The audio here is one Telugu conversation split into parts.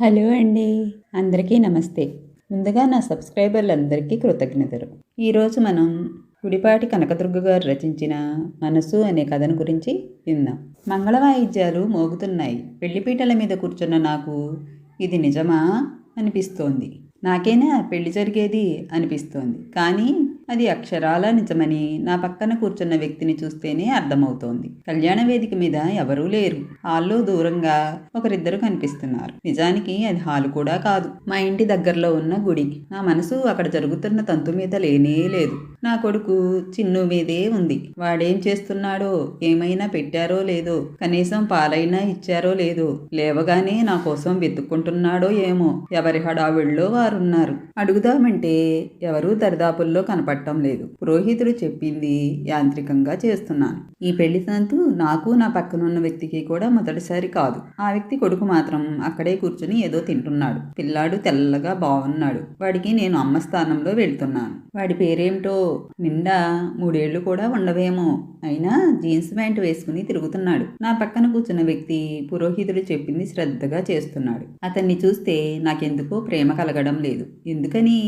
హలో అండి. అందరికీ నమస్తే. ముందుగా నా సబ్స్క్రైబర్లందరికీ కృతజ్ఞతలు. ఈరోజు మనం గుడిపాటి కనకదుర్గ గారు రచించిన మనసు అనే కథను గురించి విందాం. మంగళ వాయిద్యాలు మోగుతున్నాయి పెళ్ళిపీటల మీద కూర్చున్న నాకు ఇది నిజమా అనిపిస్తోంది. నాకేనా పెళ్ళి జరిగేది అనిపిస్తోంది. కానీ అది అక్షరాల నిజమని నా పక్కన కూర్చున్న వ్యక్తిని చూస్తేనే అర్థమవుతోంది. కళ్యాణ వేదిక మీద ఎవరూ లేరు. హాల్లో దూరంగా ఒకరిద్దరు కనిపిస్తున్నారు. నిజానికి అది హాలు కూడా కాదు. మా ఇంటి దగ్గరలో ఉన్న గుడి. నా మనసు అక్కడ జరుగుతున్న తంతు మీద లేనే లేదు. నా కొడుకు చిన్ను మీదే ఉంది. వాడేం చేస్తున్నాడో ఏమైనా పెట్టారో లేదో కనీసం పాలైనా ఇచ్చారో లేదో లేవగానే నా కోసం వెతుక్కుంటున్నాడో ఏమో ఎవరి హడావిళ్ళో వారున్నారు. అడుగుదామంటే ఎవరూ దరిదాపుల్లో కనపడటం లేదు. పురోహితుడు చెప్పింది యాంత్రికంగా చేస్తున్నాను. ఈ పెళ్ళి తంతు నాకు నా పక్కనున్న వ్యక్తికి కూడా మొదటిసారి కాదు. ఆ వ్యక్తి కొడుకు మాత్రం అక్కడే కూర్చుని ఏదో తింటున్నాడు. పిల్లాడు తెల్లగా బాగున్నాడు వాడికి నేను అమ్మ స్థానంలో వెళ్తున్నాను. వాడి పేరేమిటో నిండా మూడేళ్ళు కూడా ఉండవేమో. అయినా జీన్స్ ప్యాంట్ వేసుకుని తిరుగుతున్నాడు. నా పక్కన కూర్చున్న వ్యక్తి పురోహితుడు చెప్పింది శ్రద్ధగా చేస్తున్నాడు. అతన్ని చూస్తే నాకెందుకో ప్రేమ కలగడం లేదు. ఎందుకని?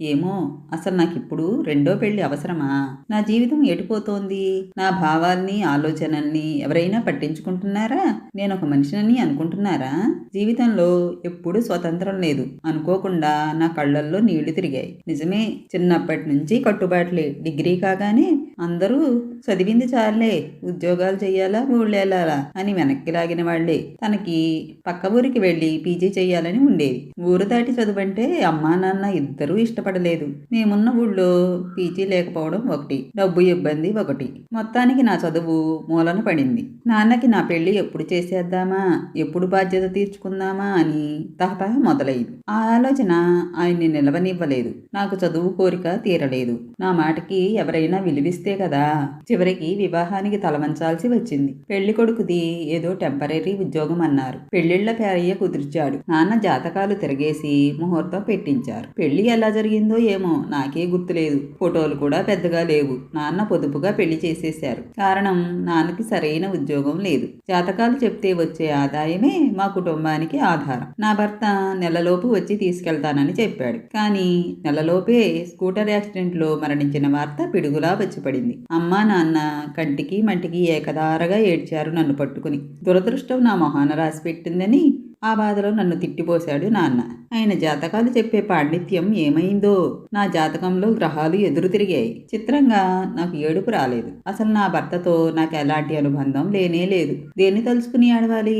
ఏమో అసలు నాకిప్పుడు రెండో పెళ్ళి అవసరమా? నా జీవితం ఎటుపోతోంది నా భావాల్ని ఆలోచనల్ని ఎవరైనా పట్టించుకుంటున్నారా? నేను ఒక మనిషిని అనుకుంటున్నారా? జీవితంలో ఎప్పుడు స్వతంత్రం లేదు. అనుకోకుండా నా కళ్ళల్లో నీళ్ళు తిరిగాయి. నిజమే చిన్నప్పటి నుంచి కట్టుబాట్లే డిగ్రీ కాగానే అందరూ చదివింది చాలే ఉద్యోగాలు చెయ్యాలా ఊళ్ళేలాలా అని వెనక్కి లాగిన వాళ్ళే తనకి పక్క ఊరికి వెళ్ళి పీజీ చేయాలని ఉండేది. ఊరు దాటి చదువంటే అమ్మా నాన్న ఇద్దరూ ఇష్టపడలేదు. మేమున్న ఊళ్ళో పీజీ లేకపోవడం ఒకటి డబ్బు ఇబ్బంది ఒకటి. మొత్తానికి నా చదువు మూలన పడింది. నాన్నకి నా పెళ్ళి ఎప్పుడు చేసేద్దామా ఎప్పుడు బాధ్యత తీర్చుకుందామా అని తహతహ మొదలైంది. ఆ ఆలోచన ఆయన్ని నిలవనివ్వలేదు. నాకు చదువు కోరిక తీరలేదు. నా మాటకి ఎవరైనా విలువిస్తే కదా. చివరికి వివాహానికి తలవంచాల్సి వచ్చింది. పెళ్ళి కొడుకుది ఏదో టెంపరీ ఉద్యోగం అన్నారు. పెళ్ళిళ్ళ పేరయ్య కుదిర్చాడు. నాన్న జాతకాలు తిరగేసి ముహూర్తం పెట్టించారు. పెళ్ళి ఎలా జరిగిందో ఏమో నాకే గుర్తులేదు. ఫోటోలు కూడా పెద్దగా లేవు. నాన్న పొదుపుగా పెళ్ళి చేసేశారు. కారణం నాన్నకి సరైన ఉద్యోగం లేదు. జాతకాలు చెప్తే వచ్చే ఆదాయమే మా కుటుంబానికి ఆధారం. నా భర్త నెలలోపు వచ్చి తీసుకెళ్తానని చెప్పాడు. కానీ నెలలోపే స్కూటర్ యాక్సిడెంట్లో మరణించిన వార్త పిడుగులా వచ్చిపడింది. అమ్మా నాన్న కంటికి మంటికి ఏకదారగా ఏడ్చారు నన్ను పట్టుకుని. దురదృష్టం నా మొహాన రాసి పెట్టిందని ఆ బాధలో నన్ను తిట్టిపోశాడు నాన్న. ఆయన జాతకాలు చెప్పే పాండిత్యం ఏమైందో? నా జాతకంలో గ్రహాలు ఎదురు తిరిగాయి. చిత్రంగా నాకు ఏడుపు రాలేదు. అసలు నా భర్తతో నాకు ఎలాంటి అనుబంధం లేనే లేదు. దేన్ని తలుచుకుని ఆడవాలి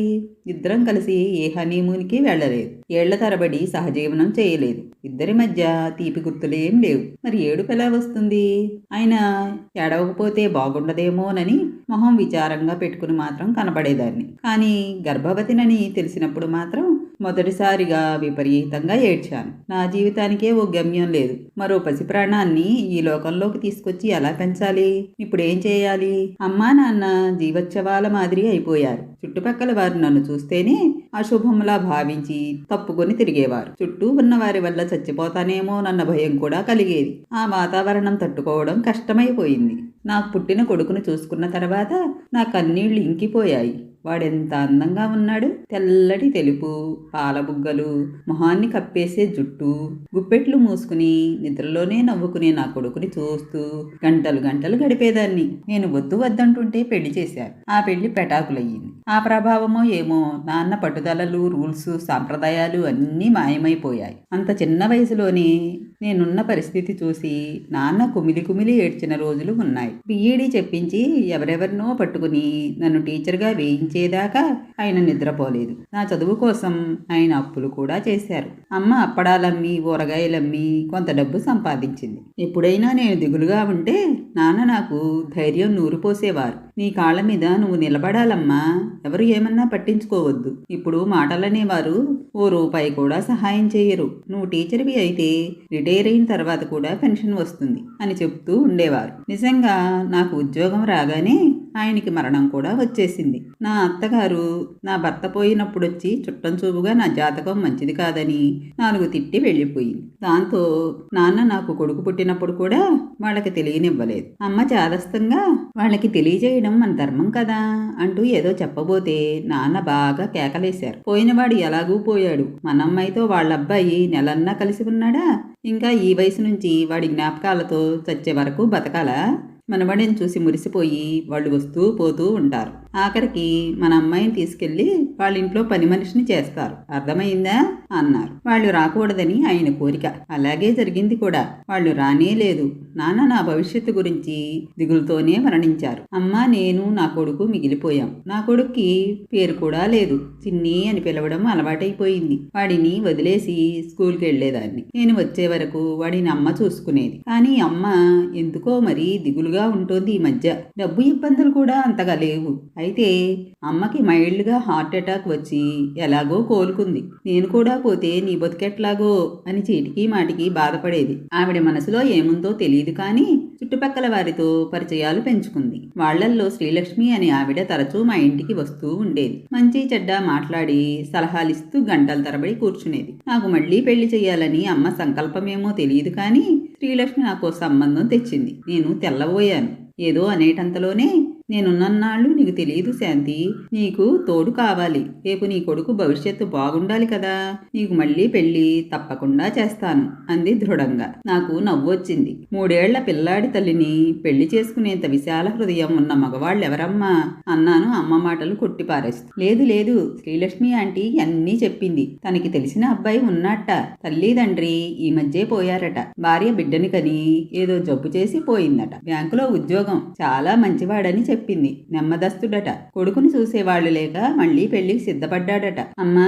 ఇద్దరం కలిసి ఏ హనీమూన్కి వెళ్ళలేదు. ఏళ్ళ తరబడి సహజీవనం చేయలేదు. ఇద్దరి మధ్య తీపి గుర్తులేం లేవు. మరి ఏడుపు ఎలా వస్తుంది? ఆయన ఏడవకపోతే బాగుండదేమోనని మొహం విచారంగా పెట్టుకుని మాత్రం కనబడేదాన్ని. కానీ గర్భవతినని తెలిసినప్పుడు మాత్రం మొదటిసారిగా విపరీతంగా ఏడ్చాను. నా జీవితానికే ఓ గమ్యం లేదు. మరో పసి ప్రాణాన్ని ఈ లోకంలోకి తీసుకొచ్చి ఎలా పెంచాలి? ఇప్పుడేం చేయాలి? అమ్మా నాన్న జీవోత్సవాల మాదిరి అయిపోయారు. చుట్టుపక్కల వారు నన్ను చూస్తేనే అశుభంలా భావించి తప్పుకొని తిరిగేవారు. చుట్టూ ఉన్న వారి వల్ల చచ్చిపోతానేమో నన్న భయం కూడా కలిగేది. ఆ వాతావరణం తట్టుకోవడం కష్టమైపోయింది. నాకు పుట్టిన కొడుకును చూసుకున్న తర్వాత నా కన్నీళ్ళు ఇంకిపోయాయి. వాడెంత అందంగా ఉన్నాడు? తెల్లటి తెలుపు పాలబుగ్గలు మొహాన్ని కప్పేసే జుట్టు గుప్పెట్లు మూసుకుని నిద్రలోనే నవ్వుకునే నా కొడుకుని చూస్తూ గంటలు గంటలు గడిపేదాన్ని. నేను వద్దు వద్దంటుంటే పెళ్ళి చేశారు. ఆ పెళ్ళి పెటాకులయ్యింది. ఆ ప్రభావమో ఏమో నాన్న పట్టుదలలు రూల్స్ సాంప్రదాయాలు అన్నీ మాయమైపోయాయి. అంత చిన్న వయసులోనే నేనున్న పరిస్థితి చూసి నాన్న కుమిలి కుమిలి ఏడ్చిన రోజులు ఉన్నాయి. బీఈడీ చెప్పించి ఎవరెవరినో పట్టుకుని నన్ను టీచర్గా వేయించేదాకా ఆయన నిద్రపోలేదు. నా చదువు కోసం ఆయన అప్పులు కూడా చేశారు. అమ్మ అప్పడాలమ్మి ఊరగాయలమ్మి కొంత డబ్బు సంపాదించింది. ఎప్పుడైనా నేను దిగులుగా ఉంటే నాన్న నాకు ధైర్యం నూరిపోసేవారు నీ కాళ్ళ మీద నువ్వు నిలబడాలమ్మా ఎవరు ఏమన్నా పట్టించుకోవద్దు. ఇప్పుడు మాటలనేవారు ఓ రూపాయి కూడా సహాయం చేయరు. నువ్వు టీచర్వి అయితే రిటైర్ అయిన తర్వాత కూడా పెన్షన్ వస్తుంది అని చెప్తూ ఉండేవారు. నిజంగా నాకు ఉద్యోగం రాగానే ఆయనకి మరణం కూడా వచ్చేసింది. నా అత్తగారు నా భర్త పోయినప్పుడు వచ్చి చుట్టం చూపుగా నా జాతకం మంచిది కాదని నాలుగు తిట్టి వెళ్ళిపోయింది. దాంతో నాన్న నాకు కొడుకు పుట్టినప్పుడు కూడా వాళ్ళకి తెలియనివ్వలేదు. అమ్మ చాదస్తంగా వాళ్ళకి తెలియజేయడం మన ధర్మం కదా అంటూ ఏదో చెప్పబోతే నాన్న బాగా కేకలేశారు. పోయినవాడు ఎలాగూ పోయాడు. మన అమ్మాయితో వాళ్ళ అబ్బాయి నెలన్నా కలిసి ఉన్నాడా? ఇంకా ఈ వయసు నుంచి వాడి జ్ఞాపకాలతో చచ్చే వరకు బతకాలా? మనవడిని చూసి మురిసిపోయి వాళ్ళు వస్తూ పోతూ ఉంటారు. ఆఖరికి మన అమ్మాయిని తీసుకెళ్ళి వాళ్ళ ఇంట్లో పని మనిషిని చేస్తారు. అర్థమైందా? అన్నారు. వాళ్ళు రాకూడదని ఆయన కోరిక. అలాగే జరిగింది కూడా. వాళ్ళు రానే లేదు. నాన్న నా భవిష్యత్తు గురించి దిగులుతోనే మరణించారు. అమ్మ నేను నా కొడుకు మిగిలిపోయాం. నా కొడుక్కి పేరు కూడా లేదు. చిన్ని అని పిలవడం అలవాటైపోయింది. వాడిని వదిలేసి స్కూల్కి వెళ్ళేదాన్ని నేను వచ్చే వరకు వాడిని అమ్మ చూసుకునేది. కానీ అమ్మ ఎందుకో మరీ దిగులుగా ఉంటుంది ఈ మధ్య. డబ్బు ఇబ్బందులు కూడా అంతగా లేవు. అయితే అమ్మకి మైల్డ్గా హార్ట్ అటాక్ వచ్చి ఎలాగో కోలుకుంది. నేను కూడా పోతే నీ బతికెట్లాగో అని చీటికి మాటికి బాధపడేది. ఆవిడ మనసులో ఏముందో తెలియదు కానీ చుట్టుపక్కల వారితో పరిచయాలు పెంచుకుంది. వాళ్ళల్లో శ్రీలక్ష్మి అనే ఆవిడ తరచూ మా ఇంటికి వస్తూ ఉండేది. మంచి చెడ్డ మాట్లాడి సలహాలిస్తూ గంటల తరబడి కూర్చునేది. నాకు మళ్ళీ పెళ్ళి చేయాలని అమ్మ సంకల్పమేమో తెలియదు కానీ శ్రీలక్ష్మి నాకు సంబంధం తెచ్చింది. నేను తెల్లబోయాను. ఏదో అనేటంతలోనే నేనున్నన్నాళ్ళు నీకు తెలియదు శాంతి. నీకు తోడు కావాలి. రేపు నీ కొడుకు భవిష్యత్తు బాగుండాలి కదా. నీకు మళ్ళీ పెళ్ళి తప్పకుండా చేస్తాను అంది దృఢంగా. నాకు నవ్వొచ్చింది మూడేళ్ళ పిల్లాడి తల్లిని పెళ్ళి చేసుకునేంత విశాల హృదయం ఉన్న మగవాళ్ళెవరమ్మా? అన్నాను అమ్మ మాటలు కొట్టిపారేస్తూ. లేదు లేదు శ్రీలక్ష్మి ఆంటీ అన్నీ చెప్పింది. తనకి తెలిసిన అబ్బాయి ఉన్నట్ట. తల్లి తండ్రి ఈ మధ్యే పోయారట. భార్య బిడ్డని కని ఏదో జబ్బు చేసి పోయిందట. బ్యాంకులో ఉద్యోగం. చాలా మంచివాడని చెప్పింది. నెమ్మదస్తుడట. కొడుకుని చూసేవాళ్ళు లేక మళ్ళీ పెళ్ళికి సిద్ధపడ్డాడట. అమ్మ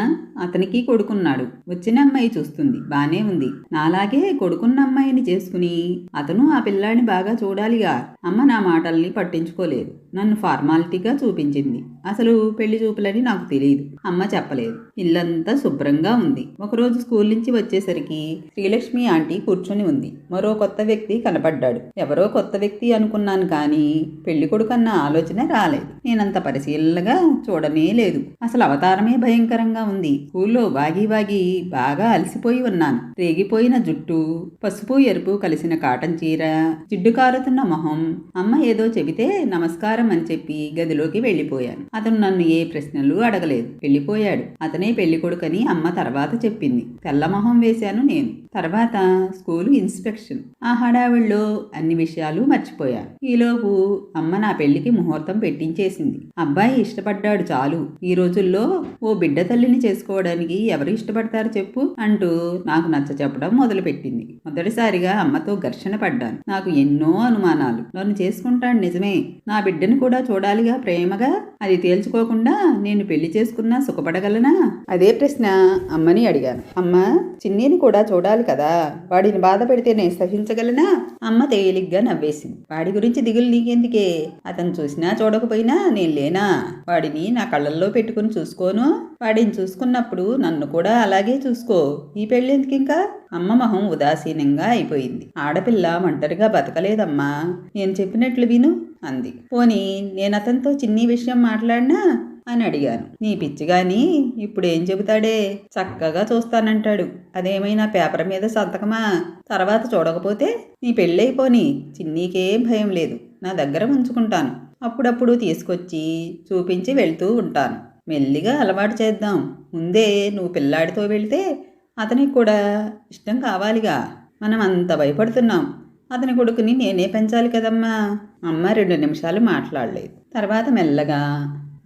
అతనికి కొడుకున్నాడు. వచ్చిన అమ్మాయి చూస్తుంది. బానే ఉంది. నాలాగే కొడుకున్న అమ్మాయిని చేసుకుని అతను ఆ పిల్లాడిని బాగా చూడాలిగా. అమ్మ నా మాటల్ని పట్టించుకోలేదు. నన్ను ఫార్మాలిటీగా చూపించింది. అసలు పెళ్ళి చూపులని నాకు తెలియదు అమ్మ చెప్పలేదు. ఇల్లంతా శుభ్రంగా ఉంది. ఒకరోజు స్కూల్ నుంచి వచ్చేసరికి శ్రీలక్ష్మి ఆంటీ కూర్చుని ఉంది. మరో కొత్త వ్యక్తి కనపడ్డాడు. ఎవరో కొత్త వ్యక్తి అనుకున్నాను కానీ పెళ్ళి కొడుకన్న ఆలోచన రాలేదు. నేనంత పరిశీలనగా చూడనే లేదు. అసలు అవతారమే భయంకరంగా ఉంది. స్కూల్లో వాగి వాగి బాగా అలసిపోయి ఉన్నాను. రేగిపోయిన జుట్టు పసుపు ఎరుపు కలిసిన కాటన్ చీర జిడ్డు కారుతున్న మొహం అమ్మ ఏదో చెబితే నమస్కారం అని చెప్పి గదిలోకి వెళ్ళిపోయాను. అతను నన్ను ఏ ప్రశ్నలు అడగలేదు. వెళ్ళిపోయాడు. అతనే పెళ్ళి కొడుకని అమ్మ తర్వాత చెప్పింది. తెల్ల మొహం వేశాను నేను. తర్వాత స్కూలు ఇన్స్పెక్షన్. ఆ హడావిడిలో అన్ని విషయాలు మర్చిపోయాను. ఈలోపు అమ్మ నా పెళ్ళికి ముహూర్తం పెట్టించేసింది. అబ్బాయి ఇష్టపడ్డాడు చాలు. ఈ రోజుల్లో ఓ బిడ్డ తల్లిని చేసుకోవడానికి ఎవరు ఇష్టపడతారు చెప్పు అంటూ నాకు నచ్చ చెప్పడం మొదలుపెట్టింది. మొదటిసారిగా అమ్మతో ఘర్షణ పడ్డాను. నాకు ఎన్నో అనుమానాలు. నన్ను చేసుకుంటాడు నిజమే. నా బిడ్డను కూడా చూడాలిగా ప్రేమగా. అది తేల్చుకోకుండా నేను పెళ్ళి చేసుకున్నా సుఖపడగలనా? అదే ప్రశ్న అమ్మని అడిగాను. అమ్మ చిన్నీని కూడా చూడాలి కదా. వాడిని బాధ పెడితే నేను సహించగలనా? అమ్మ తేలిగ్గా నవ్వేసింది. వాడి గురించి దిగులు నీకెందుకే? అతను చూసినా చూడకపోయినా నేను లేనా? వాడిని నా కళ్ళల్లో పెట్టుకుని చూసుకోను. వాడిని చూసుకున్నప్పుడు నన్ను కూడా అలాగే చూసుకో. ఈ పెళ్ళెందుకు ఇంకా? అమ్మ మొహం ఉదాసీనంగా అయిపోయింది. ఆడపిల్ల ఒంటరిగా బతకలేదమ్మా. నేను చెప్పినట్లు విను. అంది. పోనీ నేను అతనితో చిన్ని విషయం మాట్లాడినా? అని అడిగాను. నీ పిచ్చిగాని ఇప్పుడు ఏం చెబుతాడే? చక్కగా చూస్తానంటాడు. అదేమైనా పేపర్ మీద సంతకమా? తర్వాత చూడకపోతే నీ పెళ్ళైపోని. చిన్నీకేం భయం లేదు. నా దగ్గర ఉంచుకుంటాను. అప్పుడప్పుడు తీసుకొచ్చి చూపించి వెళ్తూ ఉంటాను. మెల్లిగా అలవాటు చేద్దాం. ముందే నువ్వు పిల్లాడితో వెళ్తే అతనికి కూడా ఇష్టం కావాలిగా. మనం అంత భయపడుతున్నాం. అతని కొడుకుని నేనే పెంచాలి కదమ్మా. అమ్మ రెండు నిమిషాలు మాట్లాడలేదు. తర్వాత మెల్లగా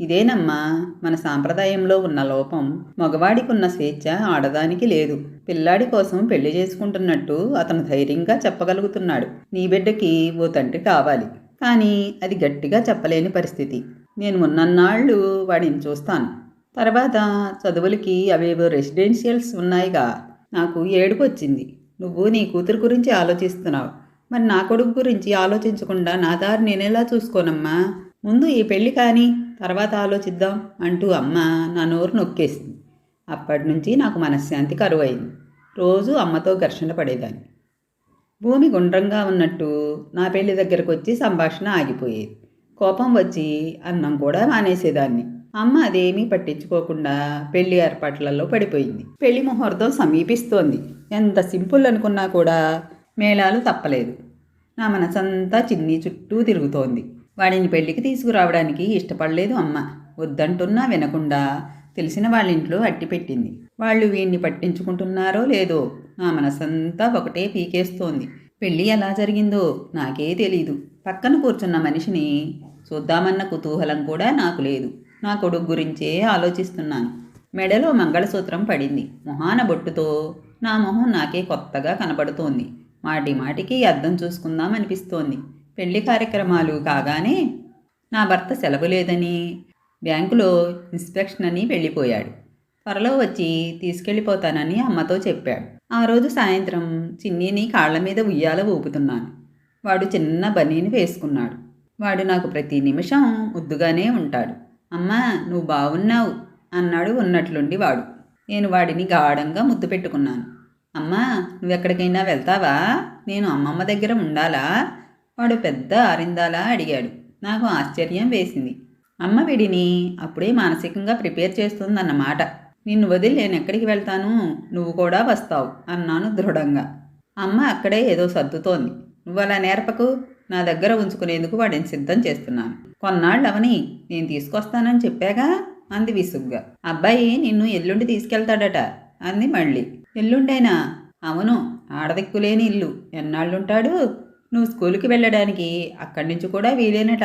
ఇదేనమ్మా మన సాంప్రదాయంలో ఉన్న లోపం. మగవాడికి ఉన్న స్వేచ్ఛ ఆడదానికి లేదు. పిల్లాడి కోసం పెళ్ళి చేసుకుంటున్నట్టు అతను ధైర్యంగా చెప్పగలుగుతున్నాడు. నీ బిడ్డకి ఓ తండ్రి కావాలి. కానీ అది గట్టిగా చెప్పలేని పరిస్థితి. నేను ఉన్నన్నాళ్ళు వాడిని చూస్తాను. తర్వాత చదువులకి అవేవో రెసిడెన్షియల్స్ ఉన్నాయిగా. నాకు ఏడుపు వచ్చింది నువ్వు నీ కూతురు గురించి ఆలోచిస్తున్నావు. మరి నా కొడుకు గురించి ఆలోచించకుండా నా దారి నేనేలా చూసుకోనమ్మా? ముందు ఈ పెళ్ళి కానీ తర్వాత ఆలోచిద్దాం అంటూ అమ్మ నా నోరు నొక్కేసింది. అప్పటి నుంచి నాకు మనశ్శాంతి కరువైంది. రోజు అమ్మతో ఘర్షణ పడేదాన్ని. భూమి గుండ్రంగా ఉన్నట్టు నా పెళ్ళి దగ్గరకు వచ్చి సంభాషణ ఆగిపోయేది. కోపం వచ్చి అన్నం కూడా మానేసేదాన్ని. అమ్మ అదేమీ పట్టించుకోకుండా పెళ్ళి ఏర్పాట్లలో పడిపోయింది. పెళ్ళి ముహూర్తం సమీపిస్తోంది. ఎంత సింపుల్ అనుకున్నా కూడా మేళాలు తప్పలేదు. నా మనసంతా చిన్ని చుట్టూ తిరుగుతోంది. వాడిని పెళ్ళికి తీసుకురావడానికి ఇష్టపడలేదు అమ్మ. వద్దంటున్నా వినకుండా తెలిసిన వాళ్ళ ఇంట్లో అట్టి పెట్టింది. వాళ్ళు వీడిని పట్టించుకుంటున్నారో లేదో నా మనసంతా ఒకటే పీకేస్తోంది. పెళ్ళి ఎలా జరిగిందో నాకే తెలీదు. పక్కన కూర్చున్న మనిషిని చూద్దామన్న కుతూహలం కూడా నాకు లేదు. నా కొడుకు గురించే ఆలోచిస్తున్నాను. మెడలో మంగళసూత్రం పడింది. మొహాన బొట్టుతో నా మొహం నాకే కొత్తగా కనబడుతోంది. మాటి మాటికి అద్దం చూసుకుందాం అనిపిస్తోంది. పెళ్ళి కార్యక్రమాలు కాగానే నా భర్త సెలవు లేదని బ్యాంకులో ఇన్స్పెక్షన్ అని వెళ్ళిపోయాడు. త్వరలో వచ్చి తీసుకెళ్ళిపోతానని అమ్మతో చెప్పాడు. ఆ రోజు సాయంత్రం చిన్నీని కాళ్ళ మీద ఉయ్యాల ఊపుతున్నాను. వాడు చిన్న బనీని వేసుకున్నాడు. వాడు నాకు ప్రతి నిమిషం ముద్దుగానే ఉంటాడు. అమ్మా నువ్వు బాగున్నావు అన్నాడు ఉన్నట్లుండి వాడు. నేను వాడిని గాఢంగా ముద్దు పెట్టుకున్నాను. అమ్మా నువ్వెక్కడికైనా వెళ్తావా? నేను అమ్మమ్మ దగ్గర ఉండాలా? వాడు పెద్ద ఆరిందాలా అడిగాడు. నాకు ఆశ్చర్యం వేసింది. అమ్మ వీడిని అప్పుడే మానసికంగా ప్రిపేర్ చేస్తుందన్నమాట. నిన్ను వదిలి నేను ఎక్కడికి వెళ్తాను? నువ్వు కూడా వస్తావు అన్నాను దృఢంగా. అమ్మ అక్కడే ఏదో సర్దుతోంది. నువ్వు అలా నేర్పకు. నా దగ్గర ఉంచుకునేందుకు వాడిని సిద్ధం చేస్తున్నాను. కొన్నాళ్ళు అవని నేను తీసుకొస్తానని చెప్పాగా? అంది విసుగ్గా. అబ్బాయి నిన్ను ఎల్లుండి తీసుకెళ్తాడట అంది మళ్ళీ. ఎల్లుండైనా? అవును ఆడదిక్కులేని ఇల్లు. ఎన్నాళ్ళుంటాడు? నువ్వు స్కూల్కి వెళ్ళడానికి అక్కడి నుంచి కూడా వీలేనట.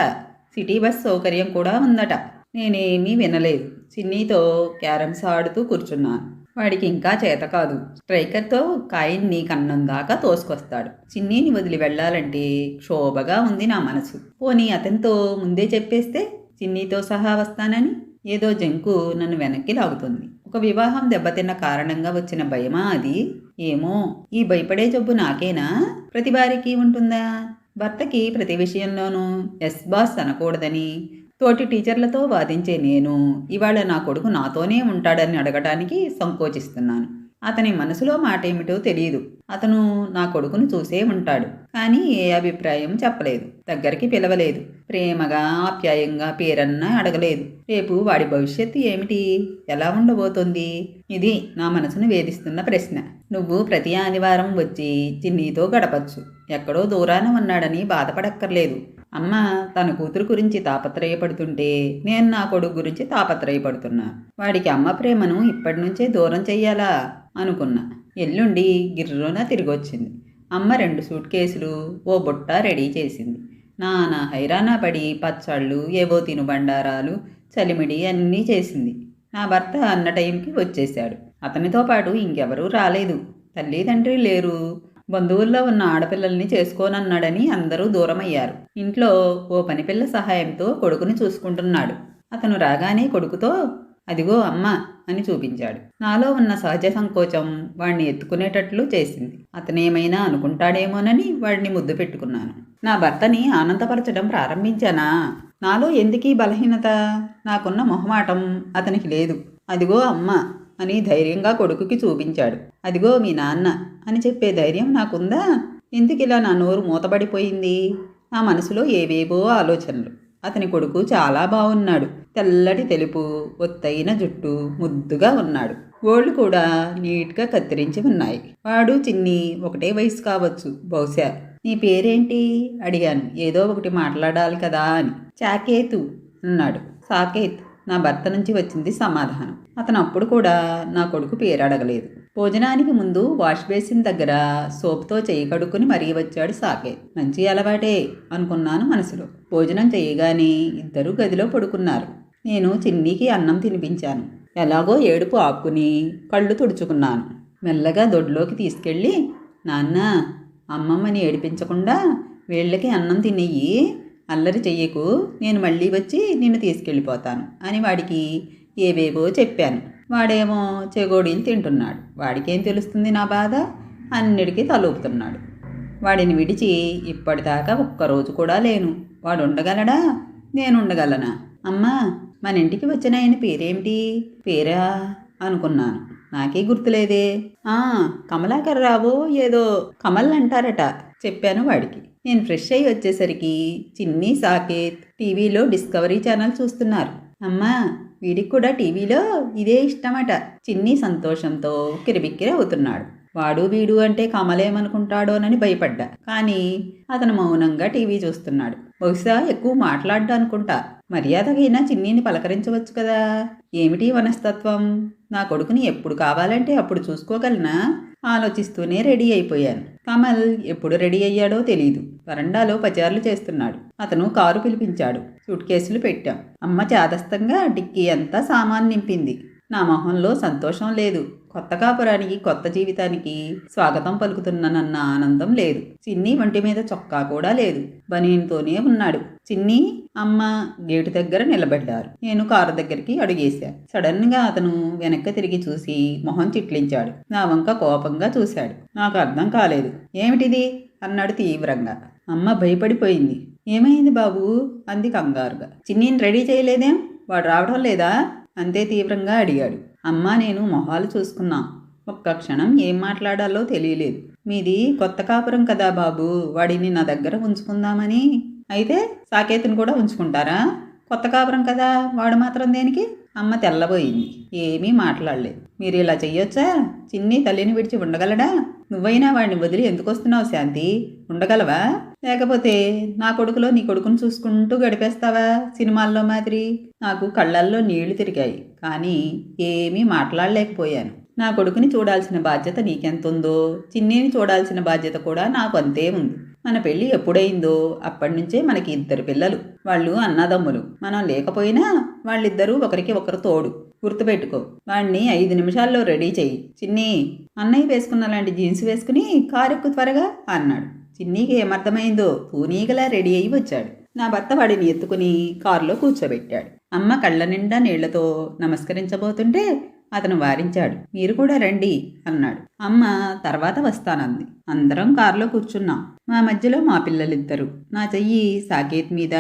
సిటీ బస్ సౌకర్యం కూడా ఉందట. నేనేమీ వినలేదు. చిన్నీతో క్యారమ్స్ ఆడుతూ కూర్చున్నాను వాడికి ఇంకా చేత కాదు. స్ట్రైకర్తో కాయిన్ని కన్నం దాకా తోసుకొస్తాడు. చిన్నీని వదిలి వెళ్ళాలంటే క్షోభగా ఉంది నా మనసు. పోనీ అతనితో ముందే చెప్పేస్తే చిన్నీతో సహా వస్తానని? ఏదో జంకు నన్ను వెనక్కి లాగుతుంది. ఒక వివాహం దెబ్బతిన్న కారణంగా వచ్చిన భయమా అది? ఏమో. ఈ భయపడే జబ్బు నాకేనా? ప్రతి వారికి ఉంటుందా? భర్తకి ప్రతి విషయంలోనూ ఎస్ బాస్ అనకూడదని తోటి టీచర్లతో వాదించే నేను ఇవాళ నా కొడుకు నాతోనే ఉంటాడని అడగటానికి సంకోచిస్తున్నాను. అతని మనసులో మాట ఏమిటో తెలియదు అతను నా కొడుకును చూసే ఉంటాడు. కానీ ఏ అభిప్రాయం చెప్పలేదు. దగ్గరికి పిలవలేదు. ప్రేమగా ఆప్యాయంగా పేరన్నా అడగలేదు. రేపు వాడి భవిష్యత్తు ఏమిటి? ఎలా ఉండబోతోంది? ఇది నా మనసును వేధిస్తున్న ప్రశ్న. నువ్వు ప్రతి ఆదివారం వచ్చి చిన్నీతో గడపచ్చు. ఎక్కడో దూరాన ఉన్నాడని బాధపడక్కర్లేదు. అమ్మ తన కూతురు గురించి తాపత్రయపడుతుంటే నేను నా కొడుకు గురించి తాపత్రయపడుతున్నా. వాడికి అమ్మ ప్రేమను ఇప్పటి నుంచే దూరం చెయ్యాలా? అనుకున్నా. ఎల్లుండి గిర్రున తిరిగొచ్చింది. అమ్మ రెండు సూట్ కేసులు ఓ బుట్ట రెడీ చేసింది. నానా హైరానా పడి పచ్చళ్ళు ఏవో తినుబండారాలు చలిమిడి అన్నీ చేసింది. నా భర్త అన్న టైంకి వచ్చేశాడు. అతనితో పాటు ఇంకెవరూ రాలేదు. తల్లిదండ్రి లేరు. బంధువుల్లో ఉన్న ఆడపిల్లల్ని చేసుకోనన్నాడని అందరూ దూరమయ్యారు. ఇంట్లో ఓ పనిపిల్ల సహాయంతో కొడుకుని చూసుకుంటున్నాడు. అతను రాగానే కొడుకుతో అదిగో అమ్మ అని చూపించాడు. నాలో ఉన్న సహజ సంకోచం వాణ్ణి ఎత్తుకునేటట్లు చేసింది. అతనేమైనా అనుకుంటాడేమోనని వాడిని ముద్దు పెట్టుకున్నాను. నా భర్తని ఆనందపరచడం ప్రారంభించానా? నాలో ఎందుకీ బలహీనత? నాకున్న మొహమాటం అతనికి లేదు. అదిగో అమ్మ అని ధైర్యంగా కొడుకుకి చూపించాడు. అదిగో మీ నాన్న అని చెప్పే ధైర్యం నాకుందా? ఎందుకు ఇలా నా నోరు మూతబడిపోయింది? నా మనసులో ఏవేవో ఆలోచనలు. అతని కొడుకు చాలా బాగున్నాడు తెల్లటి తెలుపు ఒత్తైన జుట్టు ముద్దుగా ఉన్నాడు. గోళ్ళు కూడా నీట్గా కత్తిరించి ఉన్నాయి. వాడు చిన్ని ఒకటే వయసు కావచ్చు బహుశా. నీ పేరేంటి? అడిగాను. ఏదో ఒకటి మాట్లాడాలి కదా అని. చాకేతు అన్నాడు. సాకేత్ నా భర్త నుంచి వచ్చింది సమాధానం. అతను అప్పుడు కూడా నా కొడుకు పేరు అడగలేదు. భోజనానికి ముందు వాష్ బేసిన్ దగ్గర సోప్తో చేయి కడుక్కుని మరీ వచ్చాడు సాకేత్. మంచి అలవాటే అనుకున్నాను మనసులో. భోజనం చేయగానే ఇద్దరు గదిలో పడుకున్నారు. నేను చిన్నీకి అన్నం తినిపించాను. ఎలాగో ఏడుపు ఆపుకుని కళ్ళు తుడుచుకున్నాను. మెల్లగా దొడ్లోకి తీసుకెళ్ళి నాన్న అమ్మమ్మని ఏడిపించకుండా వీళ్ళకి అన్నం తినేయి అల్లరి చెయ్యకు. నేను మళ్ళీ వచ్చి నిన్ను తీసుకెళ్ళిపోతాను అని వాడికి ఏవేవో చెప్పాను. వాడేమో చెగోడీలు తింటున్నాడు. వాడికేం తెలుస్తుంది నా బాధ? అన్నిటికీ తలూపుతున్నాడు. వాడిని విడిచి ఇప్పటిదాకా ఒక్కరోజు కూడా లేను. వాడు ఉండగలడా నేను ఉండగలనా అమ్మా మన ఇంటికి వచ్చిన ఆయన పేరేమిటి? పేరా? అనుకున్నాను. నాకే గుర్తులేదే. ఆ కమలాకర్ రావు ఏదో కమల్ అంటారట చెప్పాను వాడికి. నేను ఫ్రెష్ అయ్యి వచ్చేసరికి చిన్ని సాకేత్ టీవీలో డిస్కవరీ ఛానల్ చూస్తున్నారు. అమ్మా వీడికి కూడా టీవీలో ఇదే ఇష్టమట. చిన్ని సంతోషంతో కిరిబిక్కిరి అవుతున్నాడు. వాడు వీడు అంటే కమలేమనుకుంటాడోనని భయపడ్డా. కానీ అతను మౌనంగా టీవీ చూస్తున్నాడు. బహుశా ఎక్కువ మాట్లాడ్డా అనుకుంటా. మర్యాదకైనా చిన్నీని పలకరించవచ్చు కదా. ఏమిటి వనస్తత్వం? నా కొడుకుని ఎప్పుడు కావాలంటే అప్పుడు చూసుకోగలనా? ఆలోచిస్తూనే రెడీ అయిపోయాను. కమల్ ఎప్పుడు రెడీ అయ్యాడో తెలియదు వరండాలో పచారులు చేస్తున్నాడు. అతను కారు పిలిపించాడు. సూట్ కేసులు పెట్టాం. అమ్మ చాదస్తంగా డిక్కీ అంతా సామాన్ నింపింది. నా మొహంలో సంతోషం లేదు. కొత్త కాపురానికి కొత్త జీవితానికి స్వాగతం పలుకుతున్నానన్న ఆనందం లేదు. చిన్ని వంటి మీద చొక్కా కూడా లేదు. బనీన్తోనే ఉన్నాడు. చిన్ని అమ్మ గేటు దగ్గర నిలబడ్డారు. నేను కారు దగ్గరికి అడుగేశా. సడన్గా అతను వెనక్కి తిరిగి చూసి మొహం చిట్లించాడు. నా వంక కోపంగా చూశాడు. నాకు అర్థం కాలేదు. ఏమిటిది? అన్నాడు తీవ్రంగా. అమ్మ భయపడిపోయింది. ఏమైంది బాబు? అంది కంగారుగా. చిన్నీని రెడీ చేయలేదేం? వాడు రావడం లేదా? అంతే తీవ్రంగా అడిగాడు. అమ్మా నేను మొహాలు చూసుకున్నా. ఒక్క క్షణం ఏం మాట్లాడాలో తెలియలేదు. మీది కొత్త కాపురం కదా బాబు వాడిని నా దగ్గర ఉంచుకుందామని. అయితే సాకేతుని కూడా ఉంచుకుంటారా? కొత్త కాపురం కదా వాడు మాత్రం దేనికి? అమ్మ తెల్లబోయింది. ఏమీ మాట్లాడలేదు. మీరు ఇలా చెయ్యొచ్చా? చిన్ని తల్లిని విడిచి ఉండగలడా? నువ్వైనా వాడిని వదిలి ఎందుకు వస్తున్నావు శాంతి? ఉండగలవా? లేకపోతే నా కొడుకులో నీ కొడుకును చూసుకుంటూ గడిపేస్తావా సినిమాల్లో మాదిరి? నాకు కళ్ళల్లో నీళ్ళు తిరిగాయి కానీ ఏమీ మాట్లాడలేకపోయాను. నా కొడుకుని చూడాల్సిన బాధ్యత నీకెంతుందో? చిన్నీని చూడాల్సిన బాధ్యత కూడా నాకు అంతే ఉంది. మన పెళ్ళి ఎప్పుడైందో? అప్పటి నుంచే మనకి ఇద్దరు పిల్లలు వాళ్ళు అన్నదమ్ములు. మనం లేకపోయినా వాళ్ళిద్దరూ ఒకరికి ఒకరు తోడు. గుర్తుపెట్టుకో వాడిని ఐదు నిమిషాల్లో రెడీ చెయ్యి. చిన్ని అన్నయ్య వేసుకున్న లాంటి జీన్స్ వేసుకుని కారెక్కు త్వరగా అన్నాడు. చిన్నీకి ఏమర్థమైందో తూనీగలా రెడీ అయి వచ్చాడు. నా భర్త వాడిని ఎత్తుకుని కారులో కూర్చోబెట్టాడు. అమ్మ కళ్ళ నిండా నీళ్ళతో నమస్కరించబోతుంటే అతను వారించాడు. మీరు కూడా రండి అన్నాడు. అమ్మ తర్వాత వస్తానంది. అందరం కారులో కూర్చున్నాం. మా మధ్యలో మా పిల్లలిద్దరు. నా చెయ్యి సాకేత్ మీద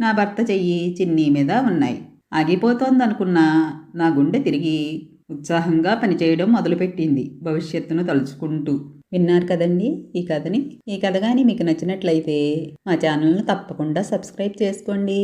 నా భర్త చెయ్యి చిన్నీ మీద ఉన్నాయి. ఆగిపోతోందనుకున్నా నా గుండె తిరిగి ఉత్సాహంగా పనిచేయడం మొదలుపెట్టింది భవిష్యత్తును తలుచుకుంటూ. విన్నారు కదండి ఈ కథని. ఈ కథ కానీ మీకు నచ్చినట్లయితే మా ఛానల్ను తప్పకుండా సబ్స్క్రైబ్ చేసుకోండి.